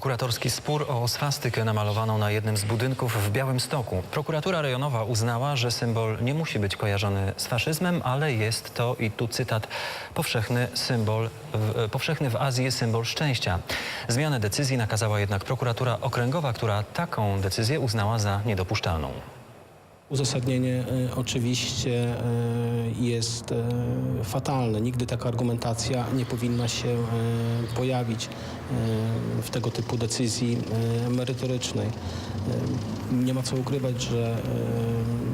Prokuratorski spór o swastykę namalowaną na jednym z budynków w Białymstoku. Prokuratura rejonowa uznała, że symbol nie musi być kojarzony z faszyzmem, ale jest to, i tu cytat, powszechny symbol, w, powszechny w Azji symbol szczęścia. Zmianę decyzji nakazała jednak prokuratura okręgowa, która taką decyzję uznała za niedopuszczalną. Uzasadnienie e, oczywiście e, jest e, fatalne. Nigdy taka argumentacja nie powinna się e, pojawić e, w tego typu decyzji e, merytorycznej. E, Nie ma co ukrywać, że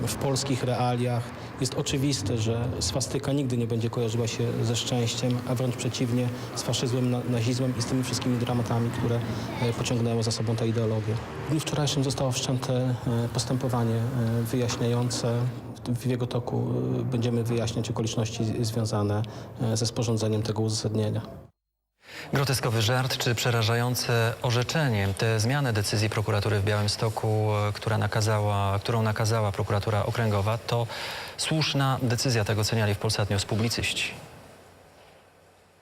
e, w polskich realiach jest oczywiste, że swastyka nigdy nie będzie kojarzyła się ze szczęściem, a wręcz przeciwnie z faszyzmem, na- nazizmem i z tymi wszystkimi dramatami, które pociągnęły za sobą tę ideologię. W dniu wczorajszym zostało wszczęte postępowanie wyjaśniające. W- jego toku będziemy wyjaśniać okoliczności związane ze sporządzeniem tego uzasadnienia. Groteskowy żart czy przerażające orzeczenie. Te zmiany decyzji prokuratury w Białymstoku, e, która nakazała, którą nakazała prokuratura okręgowa, to słuszna decyzja, tak oceniali w Polsat News publicyści.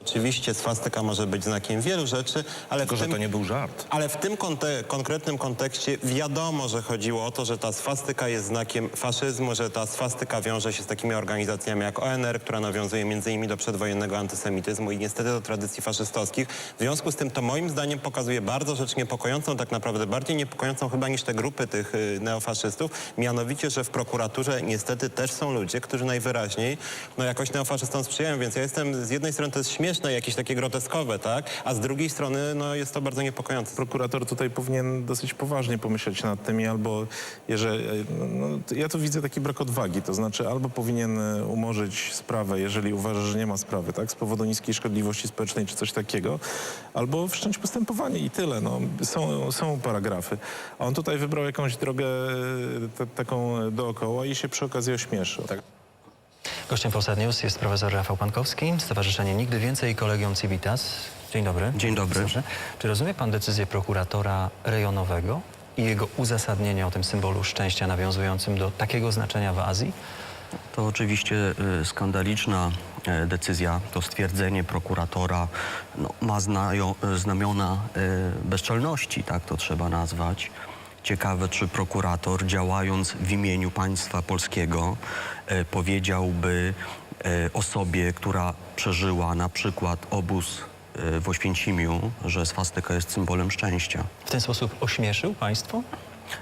Oczywiście swastyka może być znakiem wielu rzeczy, ale Tylko, w że tym, to nie był żart. ale w tym konte- konkretnym kontekście wiadomo, że chodziło o to, że ta swastyka jest znakiem faszyzmu, że ta swastyka wiąże się z takimi organizacjami jak ONR, która nawiązuje między innymi do przedwojennego antysemityzmu i niestety do tradycji faszystowskich. W związku z tym to moim zdaniem pokazuje bardzo rzecz niepokojącą, tak naprawdę bardziej niepokojącą chyba niż te grupy tych y, neofaszystów, mianowicie, że w prokuraturze niestety też są ludzie, którzy najwyraźniej no jakoś neofaszystom sprzyjają, więc ja jestem z jednej strony to jest śmieszne, jakieś takie groteskowe, tak, a z drugiej strony no jest to bardzo niepokojące. Prokurator tutaj powinien dosyć poważnie pomyśleć nad tym i albo, jeżeli, no, ja tu widzę taki brak odwagi, to znaczy albo powinien e, umorzyć sprawę, jeżeli uważa, że nie ma sprawy, tak, z powodu niskiej szkodliwości społecznej czy coś takiego, albo wszcząć postępowanie i tyle, no. Są, są paragrafy. A on tutaj wybrał jakąś drogę e, taką dookoła i się przy okazji ośmieszył. Tak? Gościem Polsat News jest profesor Rafał Pankowski, Stowarzyszenie Nigdy Więcej i Kolegium Civitas. Dzień dobry. Dzień dobry. Profesorze. Czy rozumie pan decyzję prokuratora rejonowego i jego uzasadnienie o tym symbolu szczęścia nawiązującym do takiego znaczenia w Azji? To oczywiście y, skandaliczna e, decyzja, to stwierdzenie prokuratora no, ma y, znamiona y, bezczelności, tak to trzeba nazwać. Ciekawe, czy prokurator działając w imieniu państwa polskiego e, powiedziałby e, osobie, która przeżyła na przykład obóz e, w Oświęcimiu, że swastyka jest symbolem szczęścia. W ten sposób ośmieszył państwo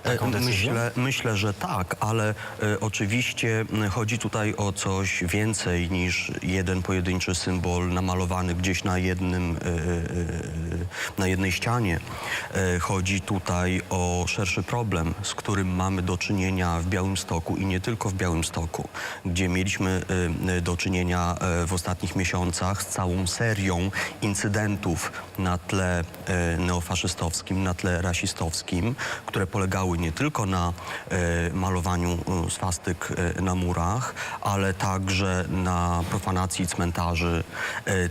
taką E, decyzję? Myślę, myślę, że tak, ale e, oczywiście chodzi tutaj o coś więcej niż jeden pojedynczy symbol namalowany gdzieś na jednym, e, e, na jednej ścianie. E, chodzi tutaj o szerszy problem, z którym mamy do czynienia w Białymstoku i nie tylko w Białymstoku, gdzie mieliśmy e, do czynienia e, w ostatnich miesiącach z całą serią incydentów na tle e, neofaszystowskim, na tle rasistowskim, które polegały nie tylko na e, malowaniu e, swastyk e, na murach, ale także na profanacji cmentarzy,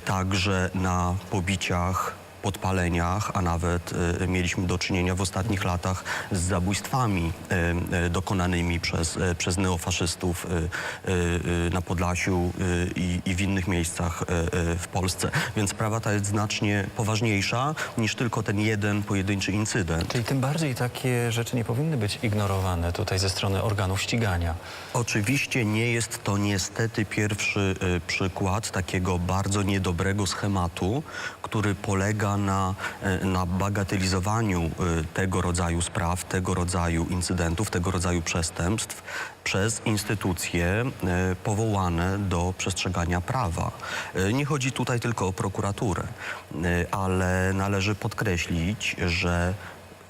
także na pobiciach podpaleniach, a nawet e, mieliśmy do czynienia w ostatnich latach z zabójstwami e, e, dokonanymi przez, przez neofaszystów na Podlasiu i, i w innych miejscach w Polsce. Więc sprawa ta jest znacznie poważniejsza niż tylko ten jeden pojedynczy incydent. Czyli tym bardziej takie rzeczy nie powinny być ignorowane tutaj ze strony organów ścigania. Oczywiście nie jest to niestety pierwszy y, przykład takiego bardzo niedobrego schematu, który polega na, y, na bagatelizowaniu y, tego rodzaju spraw, tego rodzaju incydentów, tego rodzaju przestępstw przez instytucje y, powołane do przestrzegania prawa. Nie chodzi tutaj tylko o prokuraturę, ale należy podkreślić, że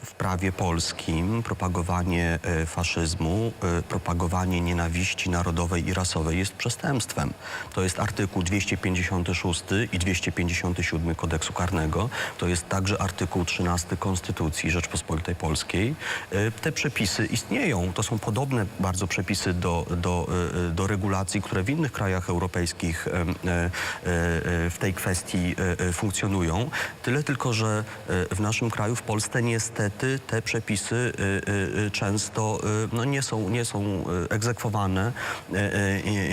w prawie polskim propagowanie e, faszyzmu, e, propagowanie nienawiści narodowej i rasowej jest przestępstwem. To jest artykuł 256 i 257 kodeksu karnego. To jest także artykuł 13 Konstytucji Rzeczpospolitej Polskiej. E, Te przepisy istnieją. To są podobne bardzo przepisy do, do, do regulacji, które w innych krajach europejskich w tej kwestii funkcjonują. Tyle tylko, że w naszym kraju, w Polsce niestety niestety te przepisy y, y, y, często no, nie, są, nie są egzekwowane,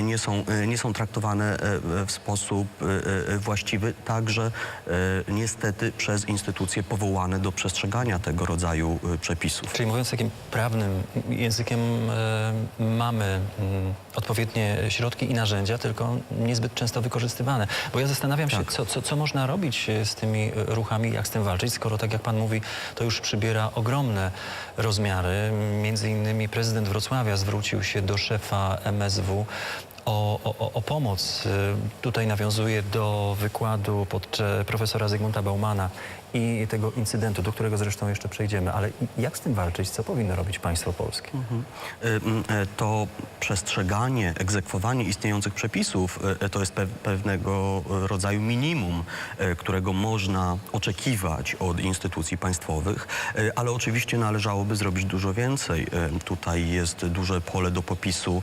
nie, są, nie są traktowane w sposób właściwy, także niestety przez instytucje powołane do przestrzegania tego rodzaju przepisów. Czyli mówiąc takim prawnym językiem, mamy mm, odpowiednie środki i narzędzia, tylko niezbyt często wykorzystywane. Bo ja zastanawiam się, co, co, co można robić z tymi ruchami, jak z tym walczyć, skoro tak jak pan mówi, to już przybiera ogromne rozmiary. Między innymi prezydent Wrocławia zwrócił się do szefa MSW o, o, o pomoc. Y, Tutaj nawiązuje do wykładu pod e, profesora Zygmunta Baumana i tego incydentu, do którego zresztą jeszcze przejdziemy. Ale jak z tym walczyć? Co powinno robić państwo polskie? Y, mm, e, to przestrzeganie, egzekwowanie istniejących przepisów e, to jest pe- pewnego rodzaju minimum, którego można oczekiwać od instytucji państwowych, ale oczywiście należałoby zrobić dużo więcej. Tutaj jest duże pole do popisu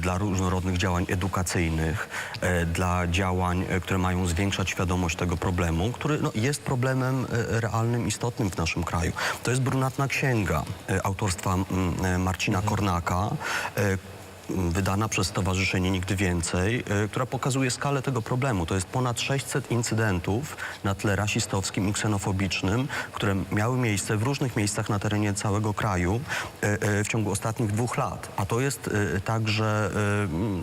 dla różnorodnych działań edukacyjnych, e, dla działań, e, które mają zwiększać świadomość tego problemu, który no, jest problemem e, realnym, istotnym w naszym kraju. To jest brunatna księga autorstwa mm, Marcina Kornaka, e, m, wydana przez Stowarzyszenie Nigdy Więcej, e, która pokazuje skalę tego problemu. To jest ponad 600 incydentów na tle rasistowskim i ksenofobicznym, które miały miejsce w różnych miejscach na terenie całego kraju e, e, w ciągu ostatnich dwóch lat. A to jest także,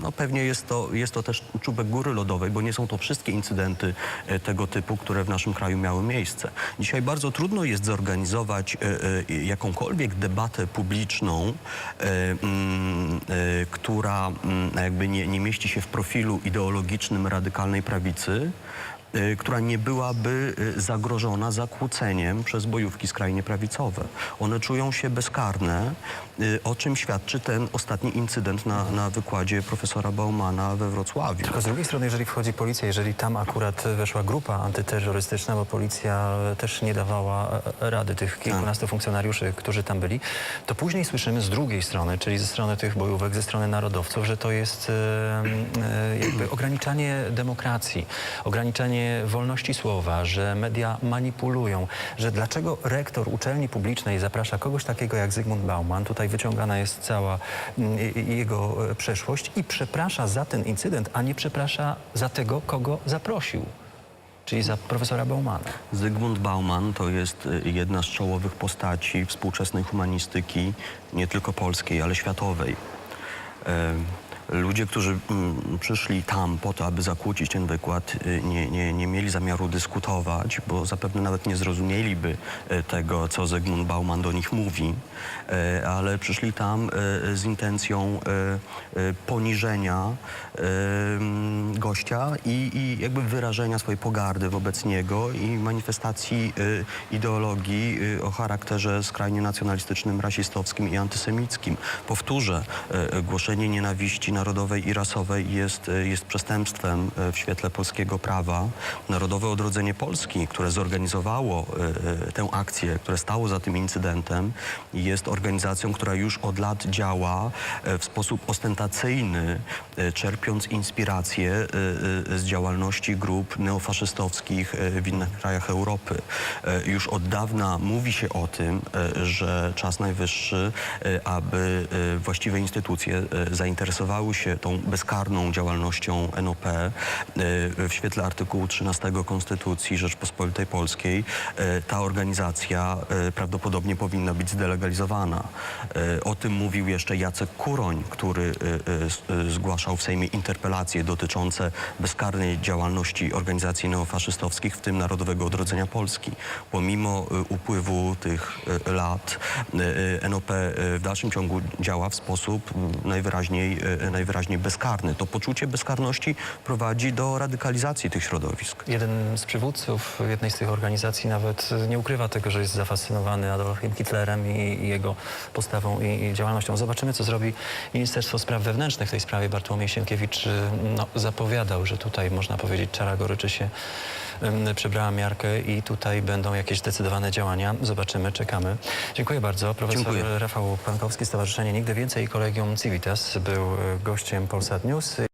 no pewnie jest to, jest to też czubek góry lodowej, bo nie są to wszystkie incydenty tego typu, które w naszym kraju miały miejsce. Dzisiaj bardzo trudno jest zorganizować jakąkolwiek debatę publiczną, mm, która mm, jakby nie, nie mieści się w profilu ideologicznym radykalnej prawicy, która nie byłaby e, zagrożona zakłóceniem przez bojówki skrajnie prawicowe. One czują się bezkarne, e, o czym świadczy ten ostatni incydent na, na wykładzie profesora Baumana we Wrocławiu. Tylko z drugiej strony, jeżeli wchodzi policja, jeżeli tam akurat weszła grupa antyterrorystyczna, bo policja też nie dawała e, rady tych kilkunastu funkcjonariuszy, którzy tam byli, to później słyszymy z drugiej strony, czyli ze strony tych bojówek, ze strony narodowców, że to jest e, e, jakby ograniczanie demokracji, ograniczanie wolności słowa, że media manipulują, że dlaczego rektor uczelni publicznej zaprasza kogoś takiego jak Zygmunt Bauman, tutaj wyciągana jest cała mm, jego e, przeszłość i przeprasza za ten incydent, a nie przeprasza za tego, kogo zaprosił, czyli za profesora Baumana. Zygmunt Bauman to jest y, jedna z czołowych postaci współczesnej humanistyki, nie tylko polskiej, ale światowej. Ludzie, którzy mm, przyszli tam po to, aby zakłócić ten wykład, y, nie, nie, nie mieli zamiaru dyskutować, bo zapewne nawet nie zrozumieliby y, tego, co Zygmunt Bauman do nich mówi, y, ale przyszli tam y, z intencją y, y, poniżenia y, gościa i, i jakby wyrażenia swojej pogardy wobec niego i manifestacji y, ideologii y, o charakterze skrajnie nacjonalistycznym, rasistowskim i antysemickim. Powtórzę, y, głoszenie nienawiści narodowej i rasowej jest, y, jest przestępstwem y, w świetle polskiego prawa. Narodowe Odrodzenie Polski, które zorganizowało y, tę akcję, które stało za tym incydentem, jest organizacją, która już od lat działa w sposób ostentacyjny, czerpiąc inspirację z działalności grup neofaszystowskich w innych krajach Europy. Już od dawna mówi się o tym, że czas najwyższy, aby właściwe instytucje y, zainteresowały się tą bezkarną działalnością NOP y, w świetle artykułu 13 Konstytucji Rzeczpospolitej Polskiej. y, Ta organizacja y, prawdopodobnie powinna być zdelegalizowana. O tym mówił jeszcze Jacek Kuroń, który zgłaszał w Sejmie interpelacje dotyczące bezkarnej działalności organizacji neofaszystowskich, w tym Narodowego Odrodzenia Polski. Pomimo upływu tych lat NOP w dalszym ciągu działa w sposób najwyraźniej, najwyraźniej bezkarny. To poczucie bezkarności prowadzi do radykalizacji tych środowisk. Jeden z przywódców jednej z tych organizacji nawet nie ukrywa tego, że jest zafascynowany Adolfem Hitlerem i, jego postawą i, działalnością. Zobaczymy, co zrobi Ministerstwo Spraw Wewnętrznych w tej sprawie. Bartłomiej Sienkiewicz y, no, zapowiadał, że tutaj można powiedzieć czara goryczy się ym, przybrała miarkę i tutaj będą jakieś zdecydowane działania. Zobaczymy, czekamy. Dziękuję bardzo. Profesor Dziękuję. Rafał Pankowski, Stowarzyszenie Nigdy Więcej i Kolegium Civitas był y, gościem Polsat News.